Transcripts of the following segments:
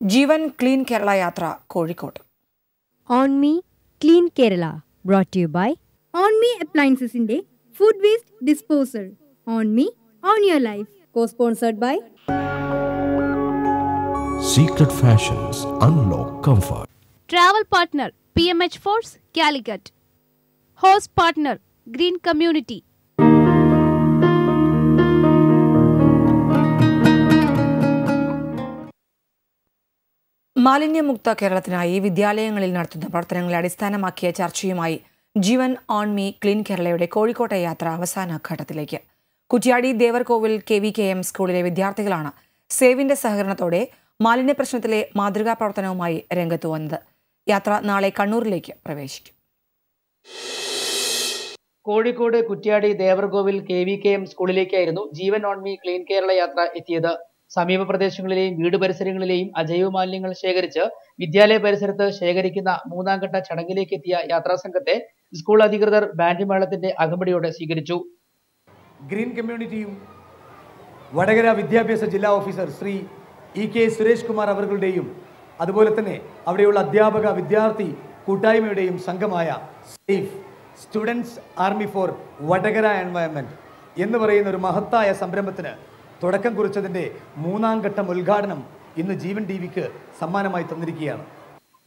ജീവൻ clean Kerala യാത്ര Kozhikode. On me clean Kerala brought you by on me അപ്ലയൻസസിന്റെ food waste disposal on me on your life co sponsored by Secret Fashions Unlock Comfort. Travel partner P M H force Calicut host partner green community മാലിന്യമുക്ത കേരളത്തിനായി വിദ്യാലയങ്ങളിൽ നടത്തുന്ന പ്രവർത്തനങ്ങളെ അടിസ്ഥാനമാക്കിയ ചർച്ചയുമായി Jeevan on me clean കേരളയുടെ കോഴിക്കോട്ടെ യാത്ര അവസാന ഘട്ടത്തിലേക്ക്. Kuttiady Devarkovil K V K M സ്കൂളിലെ വിദ്യാർത്ഥികളാണ് സേവിന്റെ സഹകരണത്തോടെ മാലിന്യ പ്രശ്നത്തിലെ മാതൃകാ പ്രവർത്തനവുമായി രംഗത്ത് വന്നത്. യാത്ര നാളെ കണ്ണൂരിലേക്ക് പ്രവേശിക്കും. Kozhikode Kuttiady Devarkovil K V K M സ്കൂളിലേക്കായിരുന്നു Jeevan on me clean Kerala യാത്ര എത്തിയത്. സമീപ പ്രദേശങ്ങളിലെയും വീട് പരിസരങ്ങളിലെയും അജൈവ മാലിന്യങ്ങൾ ശേഖരിച്ച് വിദ്യാലയ പരിസരത്ത് ശേഖരിക്കുന്ന മൂന്നാംഘട്ട ചടങ്ങിലേക്ക് എത്തിയ യാത്രാസംഘത്തെ സ്കൂൾ അധികൃതർ ബാൻഡി മേളത്തിന്റെ അകമ്പടിയോടെ സ്വീകരിച്ചു. ഗ്രീൻ കമ്മ്യൂണിറ്റിയും വടകര വിദ്യാഭ്യാസ ജില്ലാ officer Shri E K Suresh Kumar അവരുടെയും അതുപോലെ തന്നെ അവിടെയുള്ള അധ്യാപക വിദ്യാർത്ഥി കൂട്ടായ്മയുടെയും സംഘമായ safe students army for Vadakara environment എന്ന് പറയുന്ന ഒരു മഹത്തായ സംരംഭത്തിന് തുടക്കം കുറിച്ചതിന്റെ മൂന്നാം ഘട്ടം ഉദ്ഘാടനം ഇന്ന് ജീവൻ ടി വിക്ക് സമ്മാനമായി തന്നിരിക്കുകയാണ്.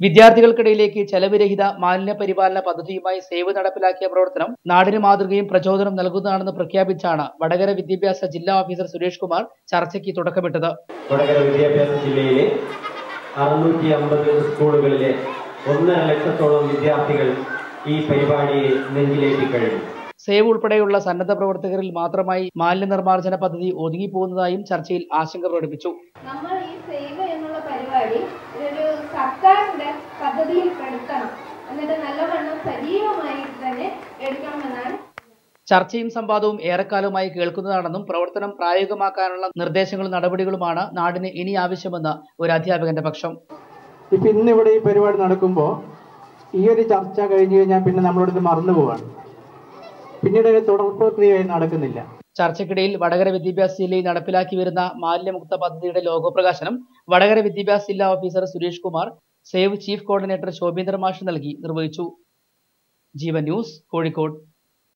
വിദ്യാർത്ഥികൾക്കിടയിലേക്ക് ചെലവിരഹിത മാലിന്യ പരിപാലന പദ്ധതിയുമായി സേവ് നടപ്പിലാക്കിയ പ്രവർത്തനം നാടിന് മാതൃകയും പ്രചോദനം നൽകുന്നതാണെന്ന് പ്രഖ്യാപിച്ചാണ് വടകര വിദ്യാഭ്യാസ ജില്ലാ ഓഫീസർ സുരേഷ് കുമാർ ചർച്ചയ്ക്ക് തുടക്കമിട്ടത്. വടകര വിദ്യാഭ്യാസ ജില്ലയിലെ അറുന്നൂറ്റി അമ്പത് സ്കൂളുകളിലെ ഒന്നര ലക്ഷത്തോളം വിദ്യാർത്ഥികൾ ഈ പരിപാടിയെ നെഞ്ചിലേറ്റി കഴിഞ്ഞു. സേവ് ഉൾപ്പെടെയുള്ള സന്നദ്ധ പ്രവർത്തകരിൽ മാത്രമായി മാലിന്യ നിർമ്മാർജന പദ്ധതി ഒതുങ്ങിപ്പോകുന്നതായും ചർച്ചയിൽ ആശങ്ക പ്രകടിപ്പിച്ചു നമ്മൾ ഈ സേവ് എന്നുള്ള പരിപാടി ഒരു സർക്കാരിന്റെ പദ്ധതിയിൽ പെടുത്തണം. എന്നിട്ട് നല്ലവണ്ണം സജീവമായി തന്നെ എടുക്കണമെന്നാണ്. ചർച്ചയും സംവാദവും ഏറെക്കാലമായി കേൾക്കുന്നതാണെന്നും പ്രവർത്തനം പ്രായോഗികമാക്കാനുള്ള നിർദ്ദേശങ്ങളും നടപടികളുമാണ് നാടിന് ഇനി ആവശ്യമെന്ന് ഒരു അധ്യാപകന്റെ പക്ഷം. ഇപ്പൊ ഇന്നിവിടെ ഈ പരിപാടി നടക്കുമ്പോൾ ഈ ഒരു ചർച്ച കഴിഞ്ഞു കഴിഞ്ഞാൽ പിന്നെ നമ്മളോട് മറന്നു പോവാണ്. പിന്നീട് ഒരു തുടർ പ്രക്രിയയായി നടക്കുന്നില്ല. ചർച്ചയ്ക്കിടയിൽ വടകര വിദ്യാഭ്യാസ ജില്ലയിൽ നടപ്പിലാക്കി വരുന്ന മാലിന്യമുക്ത പദ്ധതിയുടെ ലോഗോ പ്രകാശനം വടകര വിദ്യാഭ്യാസ ജില്ലാ officer Suresh Kumar save chief coordinator Shobhindra മാഷ് നൽകി നിർവഹിച്ചു. ജീവൻ ന്യൂസ് കോഴിക്കോട്.